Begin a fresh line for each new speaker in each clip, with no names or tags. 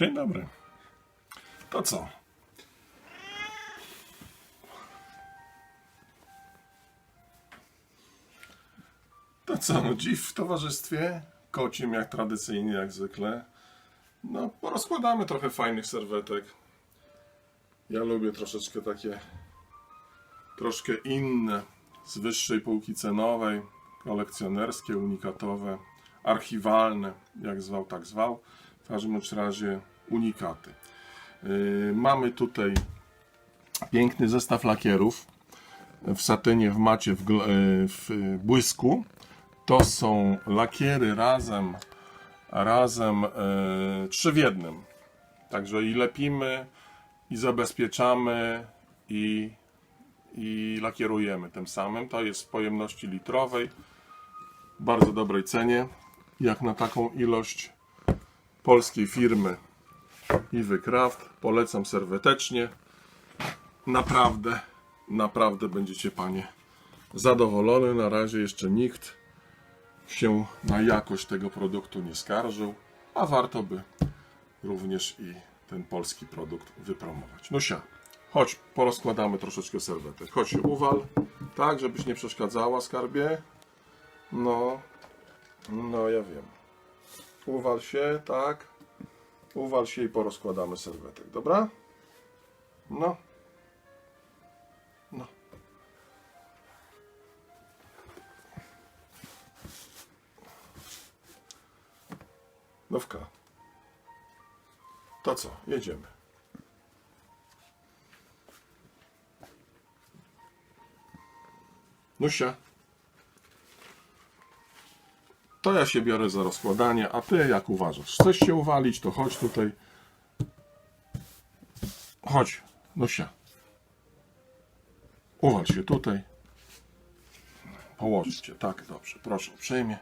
Dzień dobry. To co? To co? no, Dziś w towarzystwie kocim, jak tradycyjnie, jak zwykle. No, porozkładamy trochę fajnych serwetek. Ja lubię troszeczkę takie, troszkę inne, z wyższej półki cenowej, kolekcjonerskie, unikatowe, archiwalne, jak zwał, tak zwał. W każdym razie unikaty. Yy, mamy tutaj piękny zestaw lakierów w satynie, w macie, w, yy, w błysku. To są lakiery razem, razem yy, trzy w jednym. Także i lepimy, i zabezpieczamy, i, i lakierujemy tym samym. To jest w pojemności litrowej, bardzo dobrej cenie, jak na taką ilość polskiej firmy Iwy Kraft. Polecam serwetecznie. Naprawdę, naprawdę będziecie panie zadowolone. Na razie jeszcze nikt się na jakość tego produktu nie skarżył, a warto by również i ten polski produkt wypromować. No sia, chodź, porozkładamy troszeczkę serwetek. Chodź uwal, tak, żebyś nie przeszkadzała skarbie. No, no ja wiem. Uwal się, tak. Uwal się i porozkładamy serwetek, dobra? No. No. Nówka. To co? Jedziemy. Nusia. To ja się biorę za rozkładanie, a ty jak uważasz? Chcesz się uwalić, to chodź tutaj. Chodź, Nusia. Uwal się tutaj. Położyć cię, tak, dobrze. Proszę uprzejmie.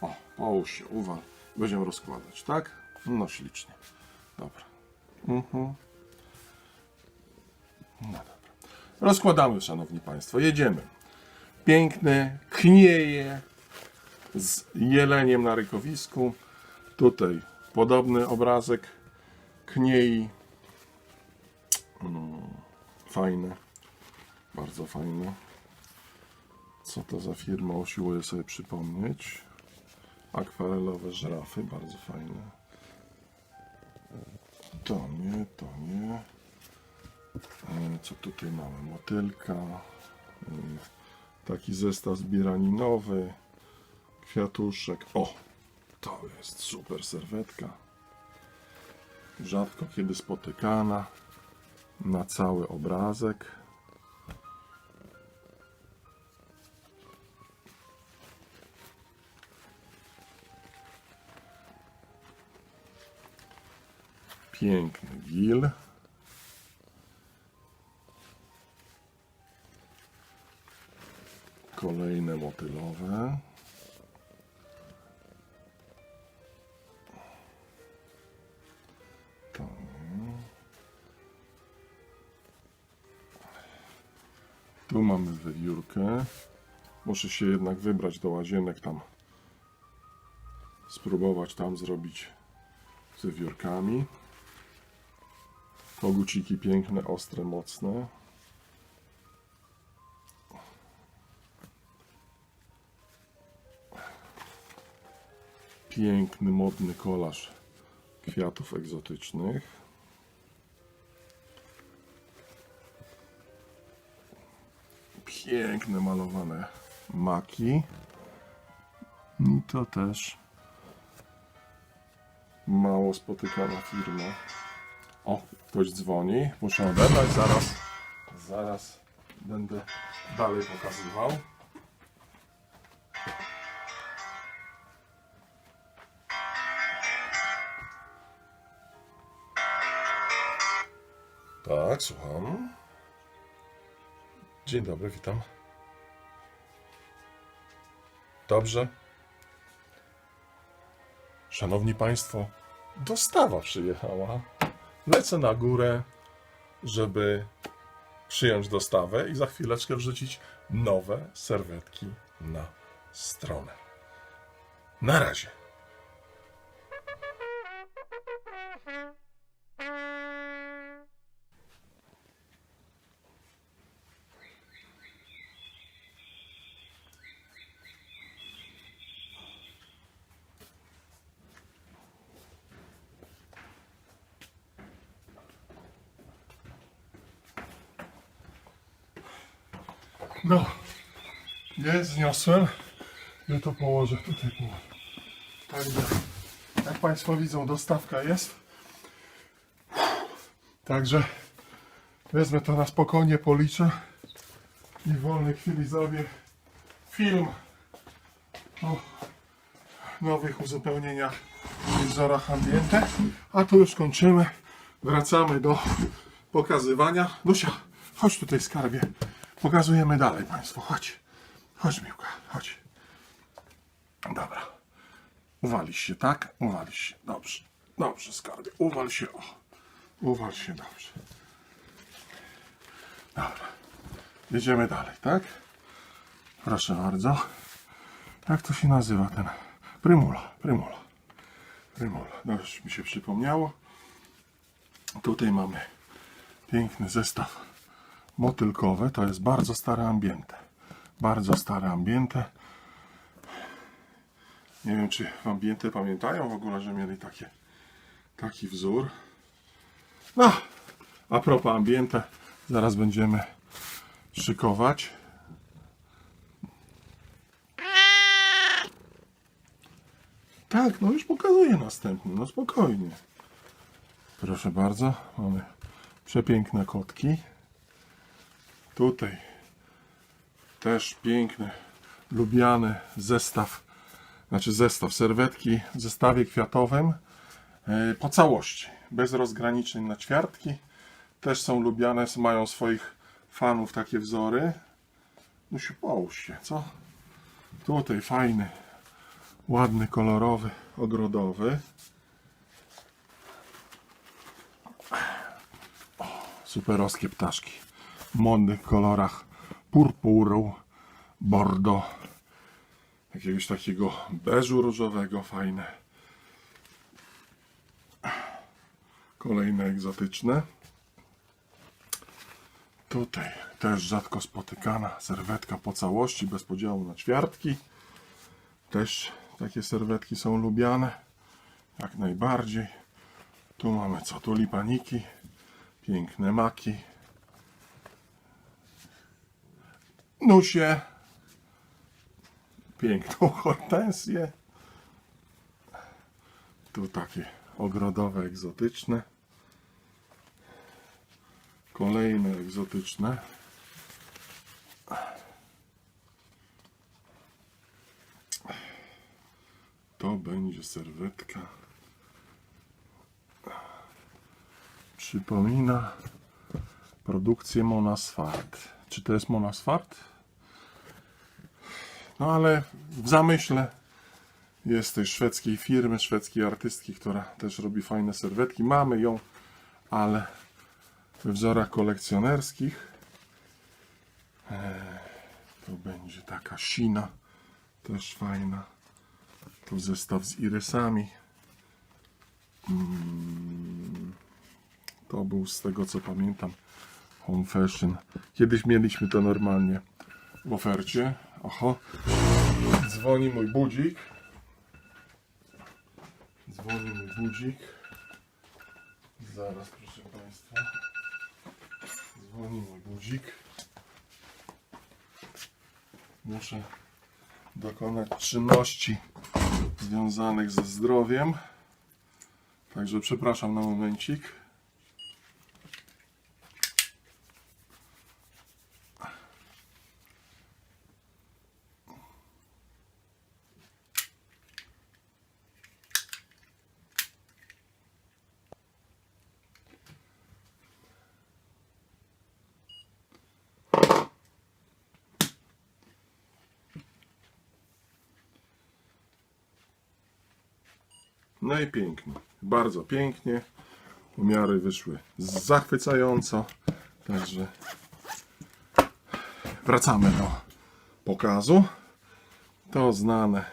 O, połóż się, uwal. Będziemy rozkładać, tak? No ślicznie. Dobra. Mhm. No dobra. Rozkładamy, szanowni państwo. Jedziemy. Piękny, knieje z jeleniem na rykowisku. Tutaj podobny obrazek kniei. Mm, fajne. Bardzo fajne. Co to za firma? Usiłuję sobie przypomnieć. Akwarelowe żrafy, bardzo fajne. To nie, to nie. E, Co tutaj mamy? Motylka. e, Taki zestaw zbieraninowy. Kwiatuszek. O! To jest super serwetka. Rzadko kiedy spotykana. Na cały obrazek. Piękny gil. Kolejne motylowe. Tu mamy wywiórkę. Muszę się jednak wybrać do łazienek tam. Spróbować tam zrobić z wywiórkami. Koguciki piękne, ostre, mocne. Piękny, modny kolaż kwiatów egzotycznych. Piękne, malowane maki. I to też mało spotykana firma. O, ktoś dzwoni. Muszę odebrać. Zaraz, zaraz będę dalej pokazywał. Tak, słucham. Dzień dobry, witam. Dobrze. Szanowni Państwo, dostawa przyjechała. Lecę na górę, żeby przyjąć dostawę i za chwileczkę wrzucić nowe serwetki na stronę. Na razie. No, nie zniosłem. Ja to położę, tutaj położę. Także, jak Państwo widzą, dostawka jest. Także wezmę to na spokojnie, policzę i w wolnej chwili zrobię film o nowych uzupełnieniach w wzorach ambiente. A tu już kończymy. Wracamy do pokazywania. Dusia, chodź tutaj skarbie. Pokazujemy dalej Państwu. Chodź. Chodź Miłka, chodź. Dobra. Uwalisz się, tak? Uwalisz się. Dobrze. Dobrze, skarbie. Uwal się. O. Uwal się dobrze. Dobra. Jedziemy dalej, tak? Proszę bardzo. Jak to się nazywa ten? Prymula, prymula. Prymula. No mi się przypomniało. Tutaj mamy piękny zestaw motylkowy. To jest bardzo stare ambiente. Bardzo stare ambiente. Nie wiem, czy ambiente pamiętają w ogóle, że mieli takie, taki wzór. No, a propos ambiente, zaraz będziemy szykować. Tak, no już pokazuję następny, no spokojnie. Proszę bardzo, mamy przepiękne kotki. Tutaj też piękny, lubiany zestaw, znaczy zestaw serwetki w zestawie kwiatowym e, po całości, bez rozgraniczeń na ćwiartki. Też są lubiane, mają swoich fanów takie wzory. No się połóż się, co? Tutaj fajny, ładny, kolorowy, ogrodowy. Superowskie ptaszki. Modnych kolorach purpuru, bordo, jakiegoś takiego beżu różowego, fajne. Kolejne egzotyczne. Tutaj też rzadko spotykana serwetka po całości, bez podziału na ćwiartki. Też takie serwetki są lubiane. Jak najbardziej. Tu mamy co? Tulipaniki. Piękne maki. Nusie. Piękną hortensję. Tu takie ogrodowe, egzotyczne. Kolejne egzotyczne. To będzie serwetka. Przypomina produkcję Monasfart. Czy to jest Monasfart? No ale w zamyśle jest tej szwedzkiej firmy, szwedzkiej artystki, która też robi fajne serwetki. Mamy ją, ale we wzorach kolekcjonerskich. Eee, to będzie taka sina, też fajna. Tu zestaw z irysami. Mm, To był z tego co pamiętam Home Fashion. Kiedyś mieliśmy to normalnie w ofercie. Oho, dzwoni mój budzik. Dzwoni mój budzik. Zaraz, proszę Państwa. Dzwoni mój budzik. Muszę dokonać czynności związanych ze zdrowiem. Także przepraszam na momencik. No i pięknie. Bardzo pięknie. Umiary wyszły zachwycająco. Także wracamy do pokazu. To znane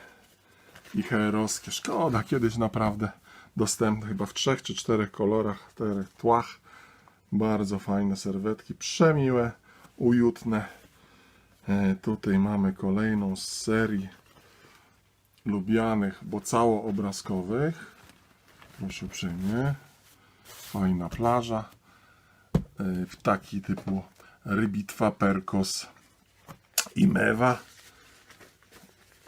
i heroskie. Szkoda, kiedyś naprawdę dostępne chyba w trzech czy czterech kolorach, czterech tłach. Bardzo fajne serwetki, przemiłe, ujutne. E, tutaj mamy kolejną z serii lubianych, bo całoobrazkowych. Proszę uprzejmie. Fajna plaża. E, W taki typu rybitwa perkos I mewa.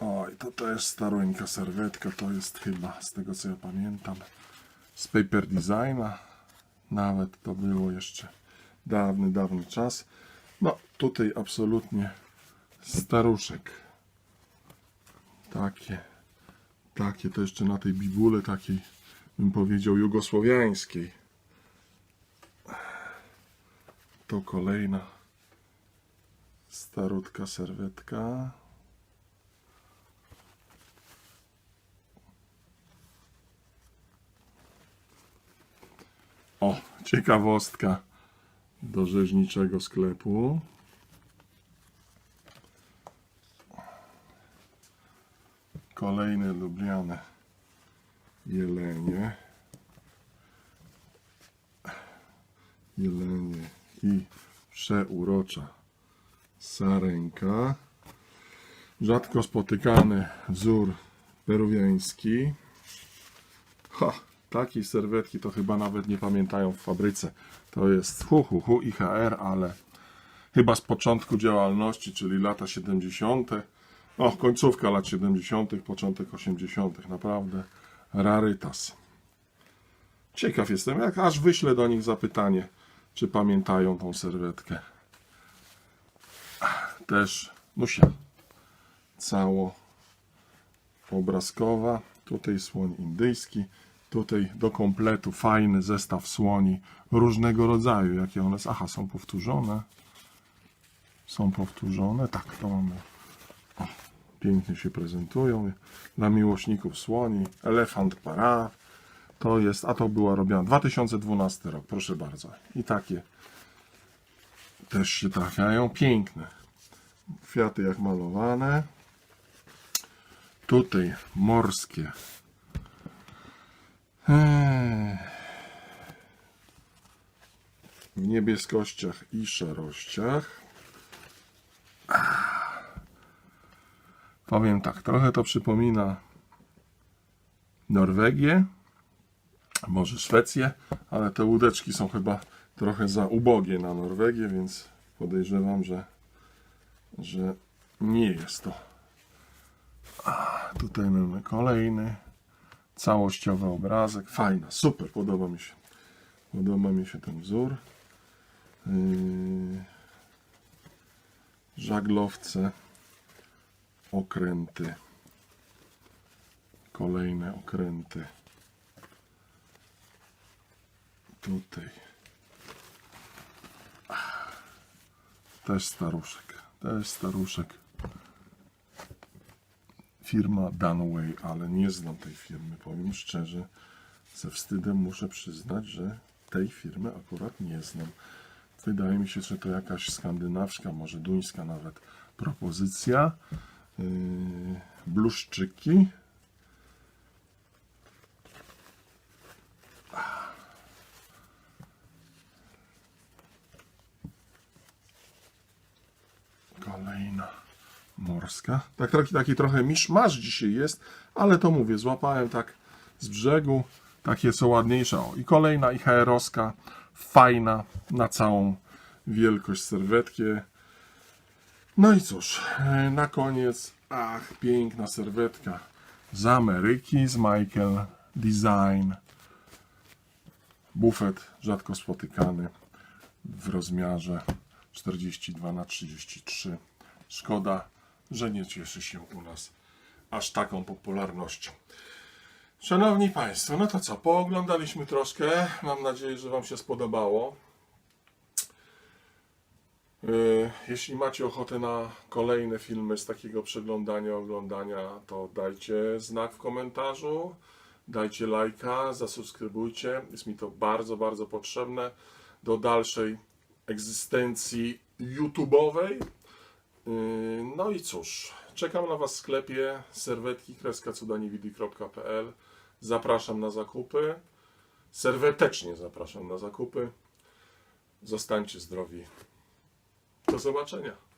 Oj, to też staruńka serwetka, to jest chyba, z tego co ja pamiętam, z Paper Designa. Nawet to było jeszcze dawny, dawny czas. No, tutaj absolutnie staruszek. Takie, takie to jeszcze na tej bibule takiej, bym powiedział, jugosłowiańskiej. To kolejna starutka serwetka. O, ciekawostka do rzeźniczego sklepu. Kolejne lubiane jelenie. Jelenie i przeurocza sarenka. Rzadko spotykany wzór peruwiański. Ha, takiej serwetki to chyba nawet nie pamiętają w fabryce. To jest hu, hu, hu IHR, ale chyba z początku działalności, czyli lata 70. O, końcówka lat 70., początek 80. Naprawdę rarytas. Ciekaw jestem, jak aż wyślę do nich zapytanie, czy pamiętają tą serwetkę. Też Nusia. Cało obrazkowa. Tutaj słoń indyjski. Tutaj do kompletu fajny zestaw słoni różnego rodzaju. Jakie one? Aha, są powtórzone. Są powtórzone. Tak, to mamy. Pięknie się prezentują. Dla miłośników słoni. Elefant para. To jest, a to była robiona 2012 rok, proszę bardzo. I takie też się trafiają. Piękne. Kwiaty jak malowane. Tutaj morskie. Eee. W niebieskościach i szarościach. Ah. Powiem tak, trochę to przypomina Norwegię, może Szwecję, ale te łódeczki są chyba trochę za ubogie na Norwegię, więc podejrzewam, że, że nie jest to. A, tutaj mamy kolejny całościowy obrazek. Fajna, super, podoba mi się. Podoba mi się ten wzór. Yy, żaglowce, okręty, kolejne okręty. Tutaj. Też staruszek, też staruszek. Firma Dunway, ale nie znam tej firmy, powiem szczerze. Ze wstydem muszę przyznać, że tej firmy akurat nie znam. Wydaje mi się, że to jakaś skandynawska, może duńska nawet propozycja. Yy, bluszczyki. Kolejna morska. Tak, taki, taki trochę miszmasz dzisiaj jest, ale to mówię, złapałem tak z brzegu. Takie są ładniejsze. O, I kolejna IHR-owska, fajna na całą wielkość serwetki. No i cóż, e, na koniec, ach, piękna serwetka z Ameryki, z Michael Design. Bufet rzadko spotykany w rozmiarze 42 na 33. Szkoda, że nie cieszy się u nas aż taką popularnością. Szanowni Państwo, no to co, pooglądaliśmy troszkę. Mam nadzieję, że Wam się spodobało. Yy, Jeśli macie ochotę na kolejne filmy z takiego przeglądania, oglądania, to dajcie znak w komentarzu, dajcie lajka, zasubskrybujcie. Jest mi to bardzo, bardzo potrzebne do dalszej egzystencji YouTube'owej. Yy, No i cóż, czekam na Was w sklepie serwetki kreskacudaniewidi.pl Zapraszam na zakupy. Serwetecznie zapraszam na zakupy. Zostańcie zdrowi. Do zobaczenia.